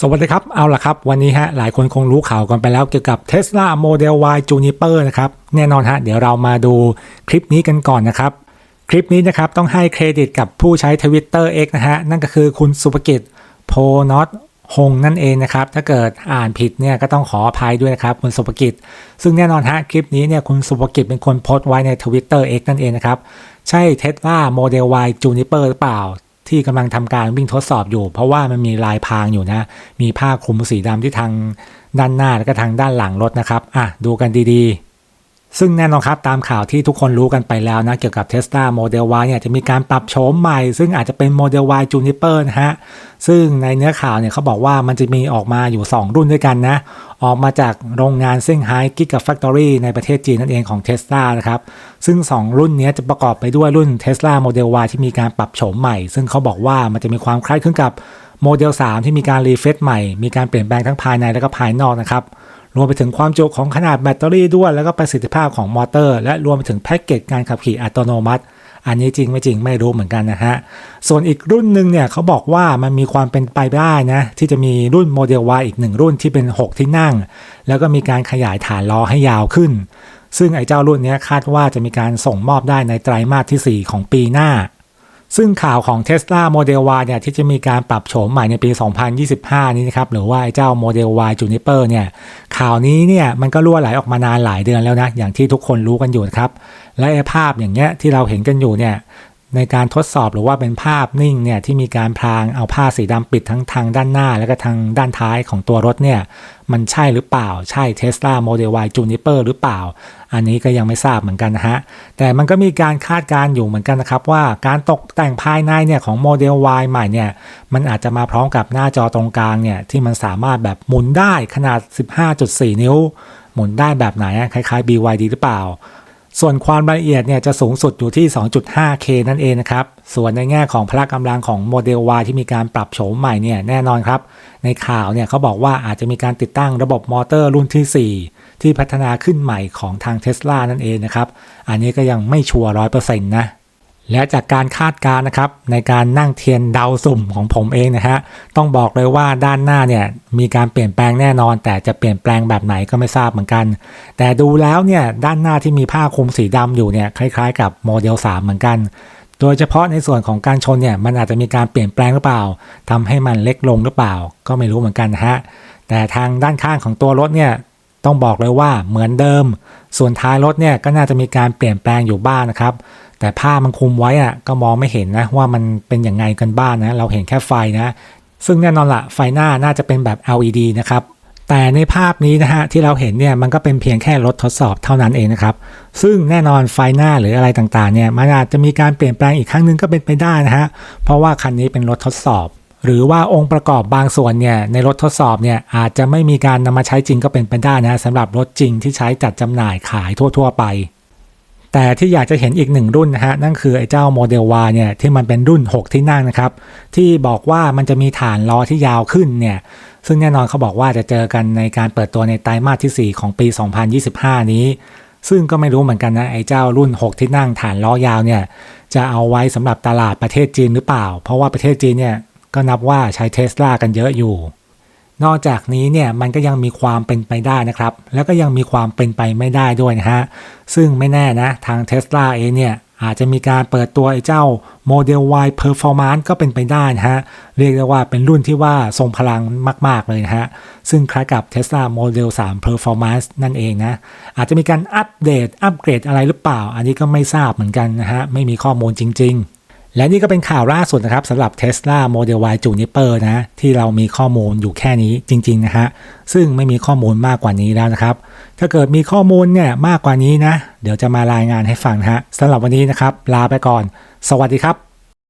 สวัสดีครับ เอาละครับ วันนี้ฮะ หลายคนคงรู้ข่าวกันไปแล้วเกี่ยวกับ Tesla Model Y Juniper นะครับ แน่นอนฮะ เดี๋ยวเรามาดูคลิปนี้กันก่อนนะครับ คลิปนี้นะครับ ต้องให้เครดิตกับผู้ใช้ Twitter X นะฮะ นั่นก็คือคุณสุภกิจโพนอตฮงนั่นเองนะครับ ถ้าเกิดอ่านผิดเนี่ยก็ต้องขออภัยด้วยนะครับ คุณสุภกิจ ซึ่งแน่นอนฮะ คลิปนี้เนี่ยคุณสุภกิจเป็นคนโพสต์ไว้ใน Twitter X นั่นเองนะครับ ใช่ Tesla Model Y Juniper หรือเปล่า ที่กำลังทำการวิ่งทดสอบอยู่ เพราะว่ามันมีลายพรางอยู่นะ มีผ้าคลุมสีดำที่ทางด้านหน้าและก็ทางด้านหลังรถนะครับ อะดูกันดีๆ ซึ่งแน่นอนครับตามข่าวที่ทุกคนรู้กันไปแล้วนะ เกี่ยวกับ Tesla Model Y เนี่ยจะมีการปรับโฉมใหม่ ซึ่งอาจจะเป็น Model Y Juniper นะฮะ ซึ่งในเนื้อข่าวเนี่ยเขาบอกว่ามันจะมีออกมาอยู่ 2 รุ่นด้วยกันนะ ออกมาจากโรงงานเซี่ยงไฮ้ Gigafactory ในประเทศจีนนั่นเองของ Tesla นะครับ ซึ่ง 2 รุ่นนี้จะประกอบไปด้วยรุ่น Tesla Model Y ที่มีการปรับโฉมใหม่ ซึ่งเขาบอกว่ามันจะมีความคล้ายคลึงกับโมเดล 3 ที่มีการรีเฟซใหม่ มีการเปลี่ยนแปลงทั้งภายในและก็ภายนอกนะครับ รวมไปถึงความจุของขนาดแบตเตอรี่ด้วย แล้วก็ประสิทธิภาพของมอเตอร์ และรวมไปถึงแพ็กเกจการขับขี่อัตโนมัติ อันนี้จริงไม่จริงไม่รู้เหมือนกันนะฮะ ส่วนอีกรุ่นหนึ่งเนี่ยเขาบอกว่ามันมีความเป็นไปได้นะ ที่จะมีรุ่นโมเดล Y อีกหนึ่งรุ่นที่เป็น 6 ที่นั่ง แล้วก็มีการขยายฐานล้อให้ยาวขึ้น ซึ่งไอ้เจ้ารุ่นนี้คาดว่าจะมีการส่งมอบได้ในไตรมาสที่ 4 ของปีหน้า ซึ่งข่าวของ Tesla Model Y เนี่ยที่จะมีการปรับโฉมใหม่ในปี 2025 นี้นะครับหรือว่าไอ้เจ้า Model Y Juniper เนี่ยข่าวนี้เนี่ยมันก็รั่วไหลออกมานานหลายเดือนแล้วนะอย่างที่ทุกคนรู้กันอยู่ครับและไอ้ภาพอย่างเงี้ยที่เราเห็นกันอยู่เนี่ย ในการทดสอบหรือว่าเป็นภาพนิ่งเนี่ยที่มีการพรางเอาผ้าสีดำปิดทั้งทางด้านหน้า แล้วก็ทางด้านท้ายของตัวรถเนี่ยมันใช่หรือเปล่า ใช่ Tesla Model Y Juniper หรือเปล่า อันนี้ก็ยังไม่ทราบเหมือนกันนะฮะ แต่มันก็มีการคาดการณ์อยู่เหมือนกันนะครับ ว่าการตกแต่งภายในเนี่ยของโมเดล Y ใหม่เนี่ยมันอาจจะมาพร้อมกับหน้าจอตรงกลางเนี่ยที่มันสามารถแบบหมุนได้ขนาด 15.4 นิ้ว หมุนได้แบบไหนคล้ายๆ BYD หรือเปล่า ส่วนความละเอียดเนี่ยจะสูงสุดอยู่ที่ 2.5K นั่นเองนะครับ ส่วนในแง่ของพละกำลังของโมเดล Y ที่มีการปรับโฉมใหม่เนี่ยแน่นอนครับ ในข่าวเนี่ยเขาบอกว่าอาจจะมีการติดตั้งระบบมอเตอร์รุ่นที่ 4 ที่พัฒนาขึ้นใหม่ของทางเท sla นั่นเองนะครับ อันนี้ก็ยังไม่ชัวร์ร้อยเปอร์เซ็นต์นะ และจากการคาดการณ์นะครับในการนั่งเทียนเดาสุ่มของผมเองนะฮะต้องบอกเลยว่าด้านหน้าเนี่ยมีการเปลี่ยนแปลงแน่นอน แต่จะเปลี่ยนแปลงแบบไหนก็ไม่ทราบเหมือนกัน แต่ดูแล้วเนี่ยด้านหน้าที่มีผ้าคลุมสีดำอยู่เนี่ยคล้ายๆ กับโมเดล 3 เหมือนกัน โดยเฉพาะในส่วนของการชนเนี่ยมันอาจจะมีการเปลี่ยนแปลงหรือเปล่าทำให้มันเล็กลงหรือเปล่า ก็ไม่รู้เหมือนกันนะฮะแต่ทางด้านข้างของตัวรถเนี่ยต้องบอกเลยว่าเหมือนเดิม ส่วนท้ายรถเนี่ยก็น่าจะมีการเปลี่ยนแปลงอยู่บ้างนะครับ แต่ผ้ามันคุมไว้อะก็มองไม่เห็นนะว่ามันเป็นอย่างไงกันบ้างนะเราเห็นแค่ไฟนะซึ่งแน่นอนละไฟหน้าน่าจะเป็นแบบ LED นะครับแต่ในภาพนี้นะฮะที่เราเห็นเนี่ยมันก็เป็นเพียงแค่รถทดสอบเท่านั้นเองนะครับ ซึ่งแน่นอนไฟหน้าหรืออะไรต่างๆเนี่ยมันอาจจะมีการเปลี่ยนแปลงอีกครั้งหนึงก็เป็นไปได้นะฮะเพราะว่าคันนี้เป็นรถทดสอบ หรือว่าองค์ประกอบบางส่วนเนี่ยในรถทดสอบเนี่ยอาจจะไม่มีการนำมาใช้จริงก็เป็นไปได้นะสำหรับรถจริงที่ใช้จัดจำหน่ายขายทั่ว ๆ ไป แต่ที่อยากจะเห็นอีกหนึ่งรุ่นนะฮะนั่นคือไอ้เจ้าโมเดล Y เนี่ยที่มันเป็นรุ่น 6 ที่นั่งนะครับ ที่บอกว่ามันจะมีฐานล้อที่ยาวขึ้นเนี่ยซึ่งแน่นอนเขาบอกว่าจะเจอกันในการเปิดตัวในไตรมาสที่ 4 ของปี 2025 นี้ ซึ่งก็ไม่รู้เหมือนกันนะไอ้เจ้ารุ่น 6 ที่นั่งฐานล้อยาวเนี่ยจะเอาไว้สำหรับตลาดประเทศจีนหรือเปล่า เพราะว่าประเทศจีนเนี่ยก็นับว่าใช้เทสลากันเยอะอยู่ นอกจากนี้เนี่ยมันก็ยังมีความเป็นไปได้นะครับ แล้วก็ยังมีความเป็นไปไม่ได้ด้วยนะฮะ ซึ่งไม่แน่นะ ทาง Tesla เองเนี่ยอาจจะมีการเปิดตัวไอ้เจ้า Model Y Performance ก็เป็นไปได้นะฮะ เรียกได้ว่าเป็นรุ่นที่ว่าทรงพลังมาก ๆ เลยนะฮะ ซึ่งคล้ายกับ Tesla Model 3 Performance นั่นเองนะ อาจจะมีการอัปเดตอัปเกรดอะไรหรือเปล่า อันนี้ก็ไม่ทราบเหมือนกันนะฮะ ไม่มีข้อมูลจริง ๆ และนี่ก็เป็นข่าวล่าสุดนะครับสำหรับ Tesla Model Y Juniper นะที่เรามีข้อมูลอยู่แค่นี้จริงๆนะฮะซึ่งไม่มีข้อมูลมากกว่านี้แล้วนะครับ ถ้าเกิดมีข้อมูลเนี่ยมากกว่านี้นะ เดี๋ยวจะมารายงานให้ฟังนะฮะสำหรับวันนี้นะครับ ลาไปก่อน สวัสดีครับ